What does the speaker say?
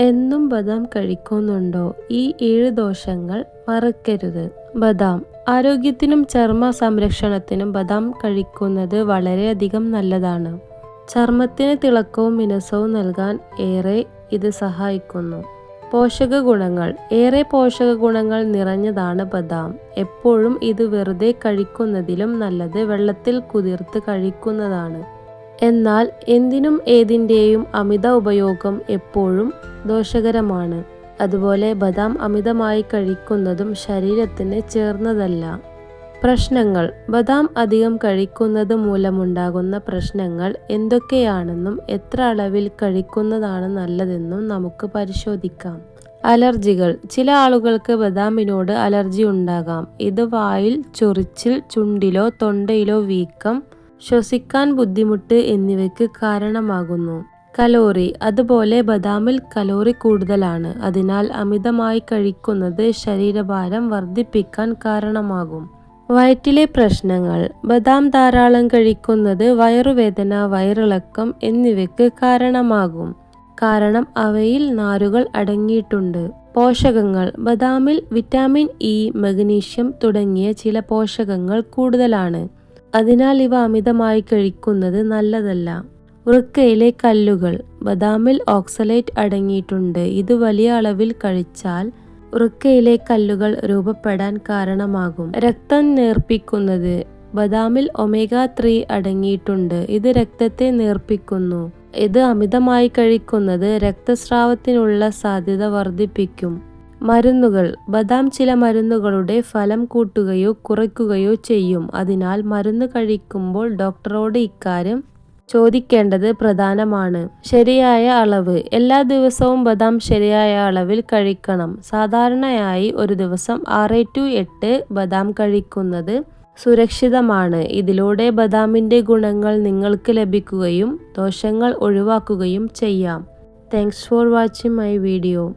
എന്നും ബദാം കഴിക്കുന്നുണ്ടോ? ഈ ഏഴ് ദോഷങ്ങൾ മറക്കരുത്. ബദാം. ആരോഗ്യത്തിനും ചർമ്മ സംരക്ഷണത്തിനും ബദാം കഴിക്കുന്നത് വളരെയധികം നല്ലതാണ്. ചർമ്മത്തിന് തിളക്കവും മിനുസവും നൽകാൻ ഏറെ ഇത് സഹായിക്കുന്നു. പോഷക ഗുണങ്ങൾ ഏറെ പോഷക ഗുണങ്ങൾ നിറഞ്ഞതാണ് ബദാം. എപ്പോഴും ഇത് വെറുതെ കഴിക്കുന്നതിലും നല്ലത് വെള്ളത്തിൽ കുതിർത്ത് കഴിക്കുന്നതാണ്. എന്നാൽ എന്തിനും ഏതിന്റെയും അമിത ഉപയോഗം എപ്പോഴും ദോഷകരമാണ്. അതുപോലെ ബദാം അമിതമായി കഴിക്കുന്നതും ശരീരത്തിന് ചേർന്നതല്ല. പ്രശ്നങ്ങൾ. ബദാം അധികം കഴിക്കുന്നത് മൂലമുണ്ടാകുന്ന പ്രശ്നങ്ങൾ എന്തൊക്കെയാണെന്നും എത്ര അളവിൽ കഴിക്കുന്നതാണ് നല്ലതെന്നും നമുക്ക് പരിശോധിക്കാം. അലർജികൾ. ചില ആളുകൾക്ക് ബദാമിനോട് അലർജി ഉണ്ടാകാം. ഇത് വായിൽ ചൊറിച്ചിൽ ചുണ്ടിലോ തൊണ്ടയിലോ വീക്കം ശ്വസിക്കാൻ ബുദ്ധിമുട്ട് എന്നിവയ്ക്ക് കാരണമാകുന്നു. കലോറി അതുപോലെ ബദാമിൽ കലോറി കൂടുതലാണ്. അതിനാൽ അമിതമായി കഴിക്കുന്നത് ശരീരഭാരം വർദ്ധിപ്പിക്കാൻ കാരണമാകും. വയറ്റിലെ പ്രശ്നങ്ങൾ ബദാം ധാരാളം കഴിക്കുന്നത് വയറുവേദന വയറിളക്കം എന്നിവയ്ക്ക് കാരണമാകും. കാരണം അവയിൽ നാരുകൾ അടങ്ങിയിട്ടുണ്ട്. പോഷകങ്ങൾ ബദാമിൽ വിറ്റാമിൻ ഇ മഗ്നീഷ്യം തുടങ്ങിയ ചില പോഷകങ്ങൾ കൂടുതലാണ്. അതിനാൽ ഇവ അമിതമായി കഴിക്കുന്നത് നല്ലതല്ല. വൃക്കയിലെ കല്ലുകൾ ബദാമിൽ ഓക്സലേറ്റ് അടങ്ങിയിട്ടുണ്ട്. ഇത് വലിയ അളവിൽ കഴിച്ചാൽ വൃക്കയിലെ കല്ലുകൾ രൂപപ്പെടാൻ കാരണമാകും. രക്തം നേർപ്പിക്കുന്നത് ബദാമിൽ ഒമേഗ ത്രീ അടങ്ങിയിട്ടുണ്ട്. ഇത് രക്തത്തെ നേർപ്പിക്കുന്നു. ഇത് അമിതമായി കഴിക്കുന്നത് രക്തസ്രാവത്തിനുള്ള സാധ്യത വർദ്ധിപ്പിക്കും. മരുന്നുകൾ. ബദാം ചില മരുന്നുകളുടെ ഫലം കൂട്ടുകയോ കുറയ്ക്കുകയോ ചെയ്യും. അതിനാൽ മരുന്ന് കഴിക്കുമ്പോൾ ഡോക്ടറോട് ഇക്കാര്യം ചോദിക്കേണ്ടത് പ്രധാനമാണ്. ശരിയായ അളവ്. എല്ലാ ദിവസവും ബദാം ശരിയായ അളവിൽ കഴിക്കണം. സാധാരണയായി ഒരു ദിവസം ആറ് ടു എട്ട് ബദാം കഴിക്കുന്നത് സുരക്ഷിതമാണ്. ഇതിലൂടെ ബദാമിന്റെ ഗുണങ്ങൾ നിങ്ങൾക്ക് ലഭിക്കുകയും ദോഷങ്ങൾ ഒഴിവാക്കുകയും ചെയ്യാം. Thanks for watching my video.